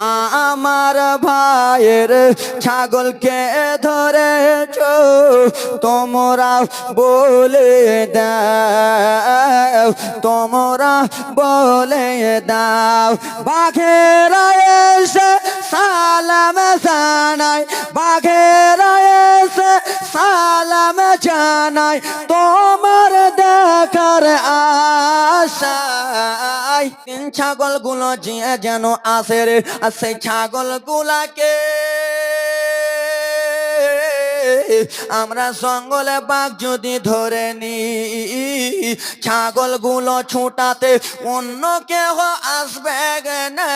আমার ভাইয়ের ছাগলকে ধরেছ, তোমরা বলে দাও, তোমরা বলে দাও। বাঘেরা এসে সালাম জানাই বাঘেরা এসে সালাম জানাই তোমার দেখার আশায় তিন ছাগলগুলো যে যেন আসে রে, আর সেই ছাগল গুলাকে আমরা জঙ্গলে বাঘ যদি ধরে নি ছাগলগুলো ছোটাতে অন্য কেহ আসবে না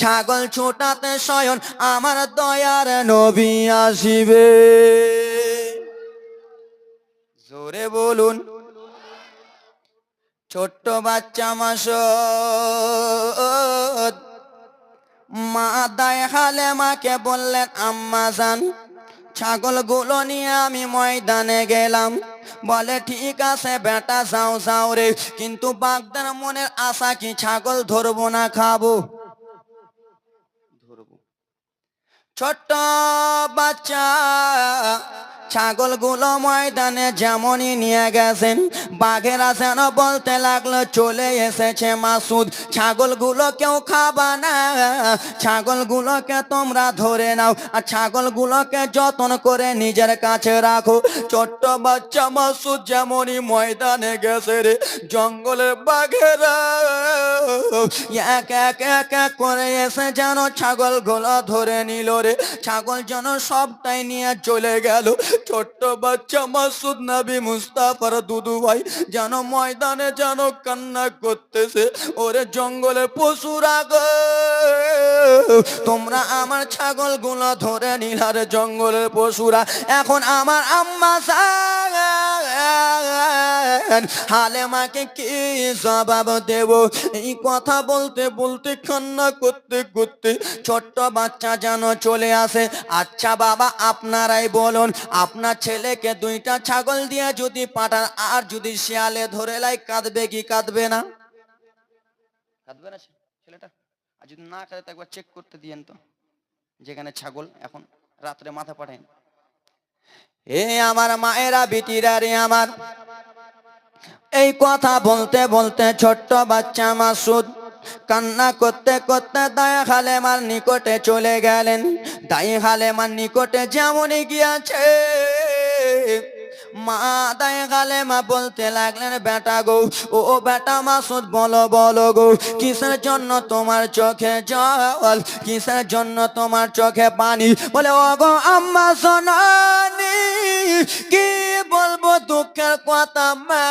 ছাগল ছোটাতে স্বয়ং আমার দয়ার নবী আসিবে। জোরে বলুন। ছোট্ট বাচ্চা মাস মা দায় হালে মাকে বললেন আম্মা যান ছাগলগুলো নিয়ে আমি ময়দানে গেলাম। বলে ঠিক আছে বেটা যাও যাও রে কিন্তু বাগদার মনের আশা কি ছাগল ধরবো না খাব? ধরবো। ছোট্ট বাচ্চা ছাগলগুলো ময়দানে যেমনই নিয়ে গেছেন, বাঘেরা যেন বলতে লাগল, চলে এসেছে মাসুদ, ছাগলগুলো কেউ খাবা না। ছাগলগুলোকে তোমরা ধরে নাও আর ছাগলগুলোকে যত্ন করে নিজের কাছে রাখো। ছোট্ট বাচ্চা মাসুদ যেমনই ময়দানে গেছে রে জঙ্গলের বাঘেরা। এক এক এক এক করে এসে যেন ছাগলগুলো ধরে নিল রে, ছাগল যেন সবটাই নিয়ে চলে গেল। ছোট্ট বাচ্চা মাসুদ নাবি মুস্তাফার দুদু ভাই যেন ময়দানে যেন কান্না করতেছে। ওরে জঙ্গলে পশুরা গো তোমরা আমার ছাগলগুলা ধরে নিলার জঙ্গলের পশুরা। এখন আমার আম্মা হালে মাকে কি জবাব দেব? এই কথা বলতে বলতে কান্না করতে করতে ছোট্ট বাচ্চা যেন চলে আসে। আচ্ছা বাবা আপনারাই বলুন আপনার ছেলেকে দুইটা ছাগল দিয়ে যদি পাঠান আর যদি শিয়ালে ধরে লাই কাঁদবে কি কাঁদবে না? কাঁদবে না ছেলেটা? আর যদি না কাঁদে একবার চেক করতে দিয়েন তো যেখানে ছাগল এখন রাত্রে মাথা পাঠান এ আমার মায়েরা বিটিরা রে আমার এই কথা বলতে বলতে ছোট্ট বাচ্চা মাসুদ কান্না করতে করতে দায় হালেমার নিকটে চলে গেলেন। দায় হালেমার নিকটে যেমনই গিয়াছে। মা তাই গালে মা বলতে লাগলেন, বেটা গো, ও বেটা মাসুদ, বলো বলো গো, কিসের জন্য তোমার চোখে জল? কিসের জন্য তোমার চোখে পানি? বলে ও গো আম্মা সোনানি কি বলব দুঃখের কথা মা?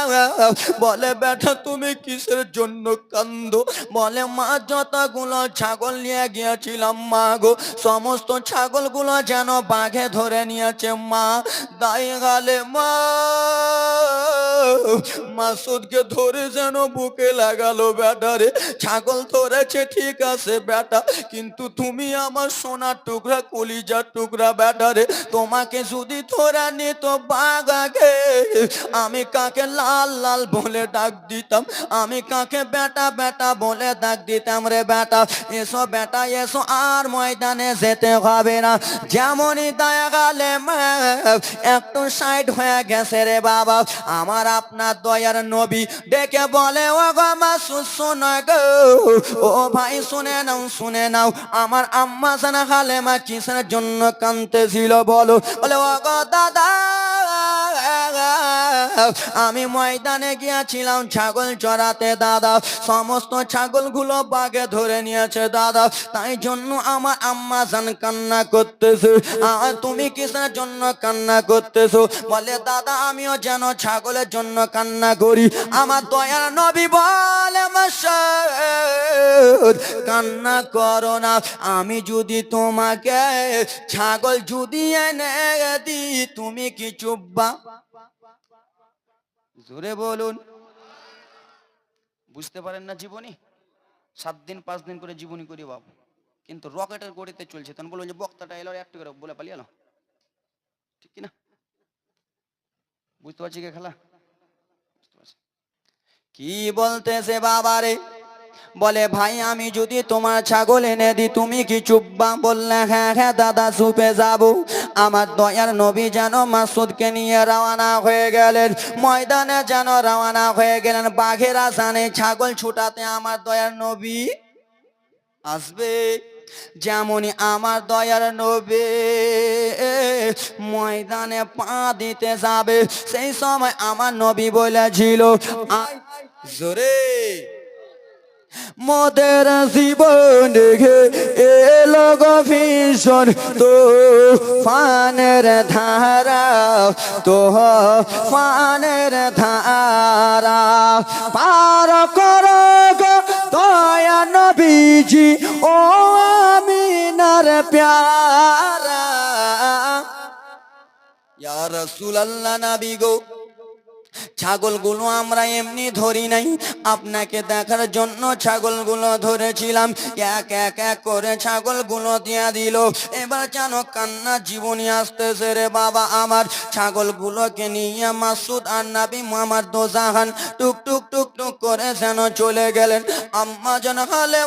বলে, বেটা, তুমি কিসের জন্য কান্দ বলে, মা, যতগুলো ছাগল নিয়ে গিয়েছিলাম মা গো, সমস্ত ছাগলগুলো যেন বাঘে ধরে নিয়েছে মা। দাই গালে মা love. মাসুদকে ধরে যেন বুকে লাগালো বেটারে ছাগল ধরেছে, ঠিক আছে বেটা কিন্তু তুমি আমার সোনার টুকরা, কলিজার টুকরা বেটারে তোমাকে যদি ধরা নিত বাঘ আগে, আমি কাকে লাল লাল বলে ডাক দিতাম? আমি কাকে বেটা বেটা বলে ডাক দিতাম রে বেটা এসো বেটা এসো, আর ময়দানে যেতে হবে না। যেমনই দয়া গালে একটু সাইড হয়ে গেছে রে বাবা। আমার আপনার দয়ার নবী ডেকে বলে ও গো শুনে শোনো গো। ও ভাই, শুনে নাও শুনে নাও। আমার আম্মা সানা হালেমা কিসের জন্য কানতেছিল বলো। বলে ও গো দাদা আমি ময়দানে গিয়েছিলাম, ছাগল চড়াতে দাদা। সমস্ত ছাগলগুলো বাগে ধরে নিয়েছে দাদা। তাই জন্য আমার আম্মা জান কান্না করতেছে। আর তুমি কিসের জন্য কান্না করতেছো? বলে, দাদা, আমিও যেন ছাগলের জন্য কান্না করি। আমার দয়ার নবী বলে কান্না করো না। আমি যদি তোমাকে ছাগল যদি এনে দিই, তুমি কি চুপবা জোরে বলুন। বুঝতে পারেন না জীবনী? সাত দিন, পাঁচ দিন করে জীবনী করি বাবু। কিন্তু রকেটের গড়িতে চলছে। তখন বলুন যে, বক্তাটা এলো, একটু করে বলে পালিয়ে এলো। ঠিক কিনা বুঝতে পারছি কে খেলা? বুঝতে পারছি। কি বলতেছে বাবারে? বলে, ভাই, আমি যদি তোমার ছাগল এনে দিই, তুমি কি চুপবা? বললে হ্যাঁ হ্যাঁ দাদা, চুপে যাব। আমার দয়ার নবী যেন মাসুদকে নিয়ে রওনা হয়ে গেলেন। ময়দানে যেন রওনা হয়ে গেলেন। বাঘের আসানে ছাগল ছুটাতে আমার দয়ার নবী আসবে। যেমনই আমার দয়ার নবে ময়দানে পা দিতে যাবে, সেই সময় আমার নবী বলেছিল জোরে। মোদের জীবন এলো ভীষণ তো ফানের ধারা তো ফানের ধারা। পার করো দয়া নবীজি, ও আমিনার প্যারা। ইয়া রাসূলুল্লাহ নবী গো। ছাগলগুলো আমরা এমনি ধরি নাই। আপনাকে দেখার জন্য ছাগলগুলো ধরেছিলাম। এক এক এক করে ছাগলগুলো দিয়া দিল। এবার যেন কান্না জীবনী আসতেছে রে বাবা আমার। ছাগলগুলোকে নিয়ে মাসুদ আর নাবি মামার দোজাহান টুক টুক টুক টুক করে যেন চলে গেলেন। আম্মা যেন হালে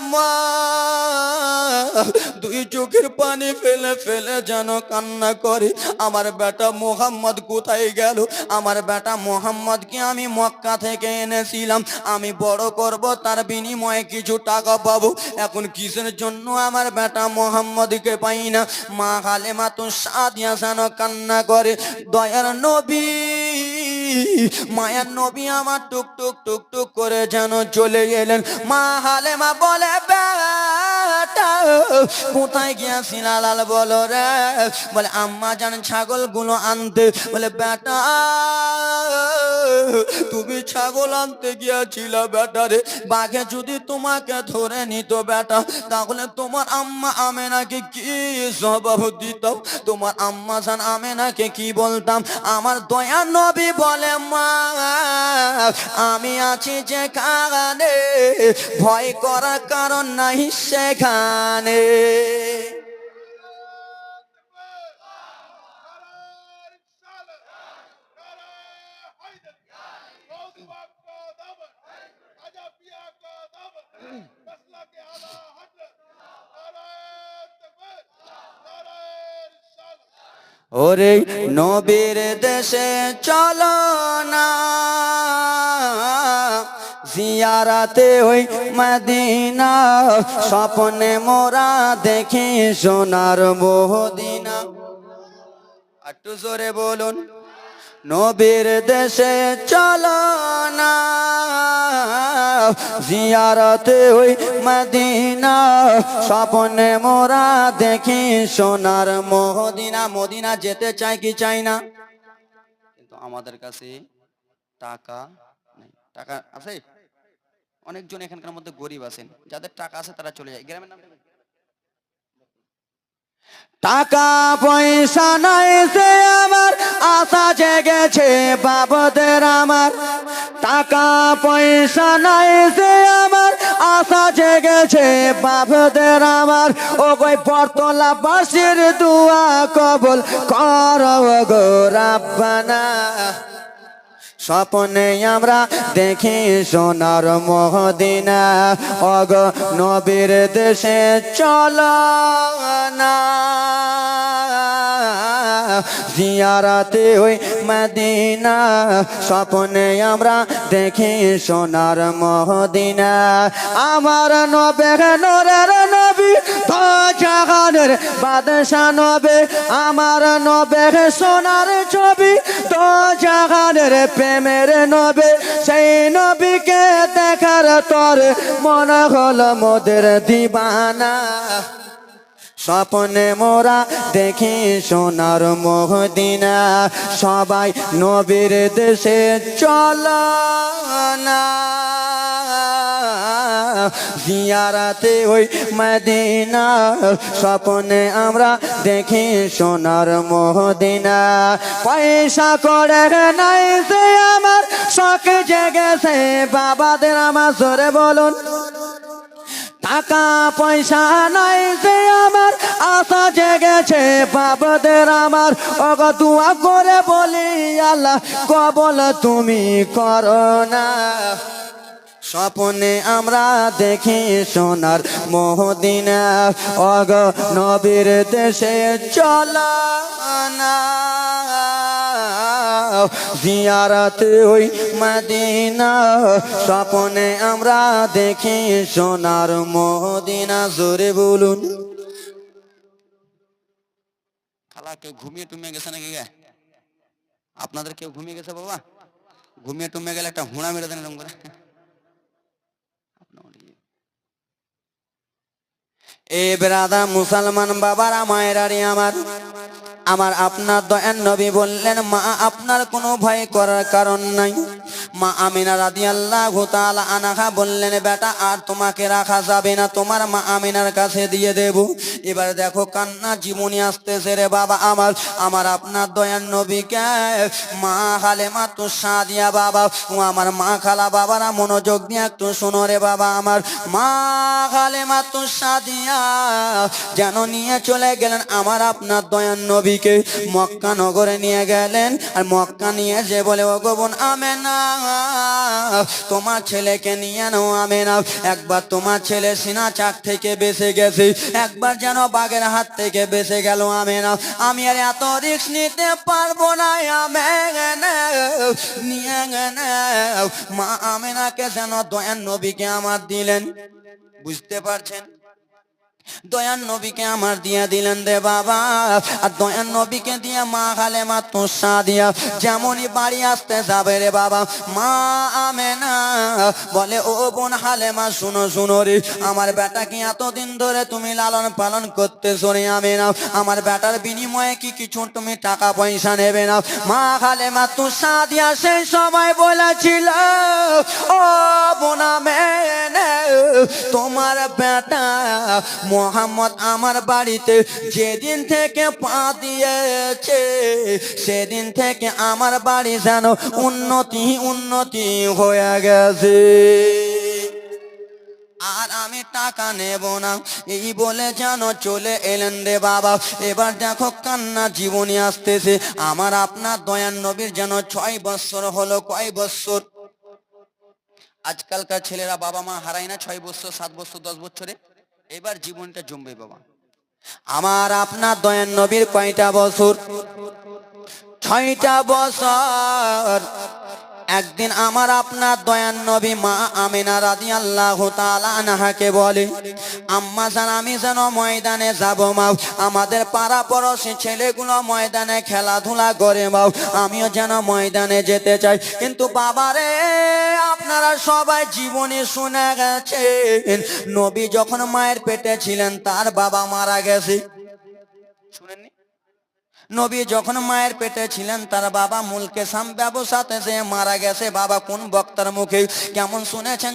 দুই চোখের পানি ফেলে ফেলে যেন কান্না করে। আমার বেটা মোহাম্মদ কোথায় গেল? আমার বেটা মোহাম্মদকে আমি মক্কা থেকে এনেছিলাম। আমি বড় করব, তার বিনিময়ে কিছু টাকা পাবো। এখন কিসের জন্য আমার বেটা মোহাম্মদকে পাই না? মা হালেমা তো সাদিয়া যেন কান্না করে। দয়ার নবী, মায়ার নবী আমার টুক টুক টুক টুক করে যেন চলে গেলেন মা হালেমা বলে বেটা কোথায় গিয়াছিল লাল বলো রে? বলে, আম্মা জান ছাগলগুলো আনতে। বলে, বেটা, তুমি ছাগল আনতে গিয়েছিল বেটা রে। বাঘে যদি তোমাকে ধরে নিত বেটা, তাহলে তোমার আম্মা আমেনাকে কি জবাব দিত? তোমার আম্মা জান আমেনাকে কি বলতাম? আমার দয়া নবী বলে, মা, আমি আছি যেখানে। ভয় করার কারণ নাই সেখানে ওরে নবীর দেশে চলো না। জিয়ারাতে ওই মদিনা, স্বপ্নে মোরা দেখি সোনার মদিনা একটু জোরে বলুন, নবীর দেশে চলো না। জিয়ারতে ওই মদিনা, স্বপ্নে মোরা দেখি সোনার মদিনা মদিনা যেতে চাই কি চাই না? কিন্তু আমাদের কাছে টাকা টাকা আছে? অনেকজন এখানকার মধ্যে গরিব আছেন, যাদের টাকা আছে তারা চলে যায়। গ্রামের নাম টাকা পয়সা নাই, সে আমার আশা জেগেছে বাবদের আমার। টাকা পয়সা নাই, সে আমার আশা জেগেছে বাবদের আমার। ও গই বর্তলা বাসির দুয়া কবল কর গো রাব্বানা। স্বপ্নে আমরা দেখি সোনার মহদিনা। অগ নবীর দেশে চল না। জিয়ারাতে ওই মদিনা। স্বপ্নে আমরা দেখি সোনার মহদিনা। আমার নবে নরের নবী জাহানের বাদশা নবে। আমার নবে সোনার ছবি তো জাহানের প্রেমের নবে। সেই নবীকে দেখার তোর মনে হলো মোদের দিবানা। স্বপ্নে মোরা দেখি সোনার মহদিনা। সবাই নবীর দেশে চল না। জিয়ারাতে ওই মদিনা। স্বপ্নে আমরা দেখি সোনার মহদিনা। পয়সা করে নাই সে আমার শখ জেগেছে। বাবাদের আমার সরে বলুন। টাকা পয়সা নাই যে আমার, আশা জেগেছে বাবাদের আমার। অগ দুয়া করে বলি আল্লাহ, কবল তুমি করো না। স্বপনে আমরা দেখি সোনার মোহদিনা। অগ নবীর দেশে চলা না জিয়ারাতে ওই মদিনা, স্বপনে আমরা দেখি সোনার মোহদিনা জোরে বলুন। কেউ ঘুমিয়ে টুমিয়ে গেছে নাকি গে? আপনাদের কেউ ঘুমিয়ে গেছে বাবা? ঘুমিয়ে টুমিয়ে গেলে একটা হুঁড়া মেরে দেন করে। এ বেরাদা মুসলমান বাবারা মায়েরারি আমার। আমার আপনার দয়ান নবী বললেন মা আপনার কোনো ভয় করার কারণ নাই। মা আমিনা রাদি আল্লাহ আনাহা বললেন, বেটা, আর তোমাকে রাখা যাবে না, তোমার মা আমিনার কাছে দিয়ে দেব। এবার দেখো, কান্না জীবনী আসতেছে রে বাবা আমার আমার আপনার দয়ান নবীকে। মা খালে মা তো সাদিয়া বাবা, ও আমার মা খালা বাবারা মনোযোগ দিয়ে একটু শোনো রে বাবা আমার। মা খালে মা তো সাদিয়া যেন নিয়ে চলে গেলেন আমার আপনার দয়ান নবীকে। মক্কা নগরে নিয়ে গেলেন, আর মক্কা নিয়ে যে বলে, ও গোবন আমে না তোমার ছেলেকে নিয়ে নাও আমে না একবার তোমার ছেলে সিনা চাক থেকে বেঁচে গেছে। একবার যেন বাঘের হাত থেকে বেঁচে গেল আমে না আমি আর এত রিক্স নিতে পারব না আমে নিয়ে। মা আমেনাকে যেন দয়ান নবীকে আমার দিলেন। বুঝতে পারছেন? দয়ান নবীকে আমার দিয়া দিলেন রে বাবা। আর দয়ান নবীকে দিয়ে মা খালে মা তোষা দিয়া। যেমনই বাড়ি আসতে যাবে রে বাবা মা আমে না বলে ও বোন হালে মা শুনো শুনো রে আমার বেটা কি এতদিন ধরে তুমি লালন পালন করতে রে আমি না আমার বেটার বিনিময়ে কি কিছু তুমি টাকা পয়সা নেবে না? মা খালে মা তোষা দিয়া সেই সময় বলেছিল ও বোন আমে না, তোমার বেটা মোহাম্মদ আমার বাড়িতে যেদিন থেকে পা দিয়েছে, সেদিন থেকে আমার বাড়ি যেন উন্নতি উন্নতি হয়ে গেছে। আর আমি টাকা নেব না। এই বলে যেন চলে এলেন রে বাবা। এবার দেখো কান্না জীবনী আসতেছে। আমার আপনার দয়ান নবীর যেন ছয় বৎসর হলো, কয় বৎসর আজকালকার ছেলেরা বাবা মা হারায় না, ছয় বছর, সাত বছর, দশ বছরে। এবার জীবনটা জমবে বাবা। আমার আপনার দয়ান নবীর কয়টা বছর? ছয়টা বছর। একদিন আমার আপনার দয়ান নবী মা আমিনা রাদি আল্লাহ আনহাকে বলে, আম্মা জান, আমি যেন ময়দানে যাব মাও। আমাদের পাড়া পড়োশি ছেলেগুলো ময়দানে খেলাধুলা করে মাও। আমিও যেন ময়দানে যেতে চাই। কিন্তু বাবারে আপনারা সবাই জীবনে শুনে গেছেন। নবী যখন মায়ের পেটে ছিলেন, তার বাবা মারা গেছে। শুনেননি? নবী যখন মায়ের পেটে ছিলেন, তার বাবা মুলকে সাম ব্যবসাতে যে মারা গেছে, বাবা কোন বক্তার মুখে? কেমন শুনেছেন?